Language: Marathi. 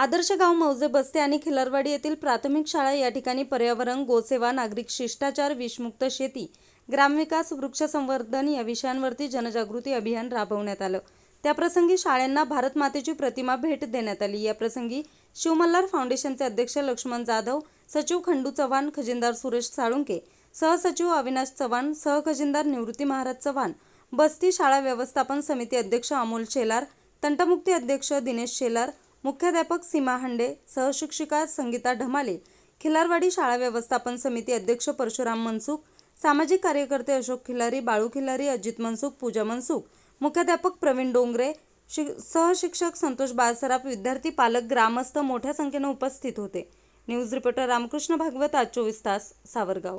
आदर्श गाव मौजे बस्ते आणि खिलारवाडी येथील प्राथमिक शाळा या ठिकाणी पर्यावरण गोसेवा नागरिक शिष्टाचार विषमुक्त शेती ग्रामविकास वृक्ष संवर्धन या विषयांवरती जनजागृती अभियान राबवण्यात आलं. त्याप्रसंगी शाळांना भारत मातेची प्रतिमा भेट देण्यात आली. या प्रसंगी शिवमल्हार फाउंडेशनचे अध्यक्ष लक्ष्मण जाधव सचिव खंडू चव्हाण खजिनदार सुरेश साळुंके सहसचिव अविनाश चव्हाण सहखजिनदार निवृत्ती महाराज चव्हाण बस्ती शाळा व्यवस्थापन समिती अध्यक्ष अमोल शेलार तंटमुक्ती अध्यक्ष दिनेश शेलार मुख्याध्यापक सीमा हंडे सहशिक्षिका संगीता ढमाले खिलारवाडी शाळा व्यवस्थापन समिती अध्यक्ष परशुराम मनसुख सामाजिक कार्यकर्ते अशोक खिलारी बाळू खिलारी अजित मनसुख पूजा मनसुख मुख्याध्यापक प्रवीण डोंगरे शि सहशिक्षक संतोष बाळसराफ विद्यार्थी पालक ग्रामस्थ मोठ्या संख्येनं उपस्थित होते. न्यूज रिपोर्टर रामकृष्ण भागवत आज चोवीस तास सावरगाव.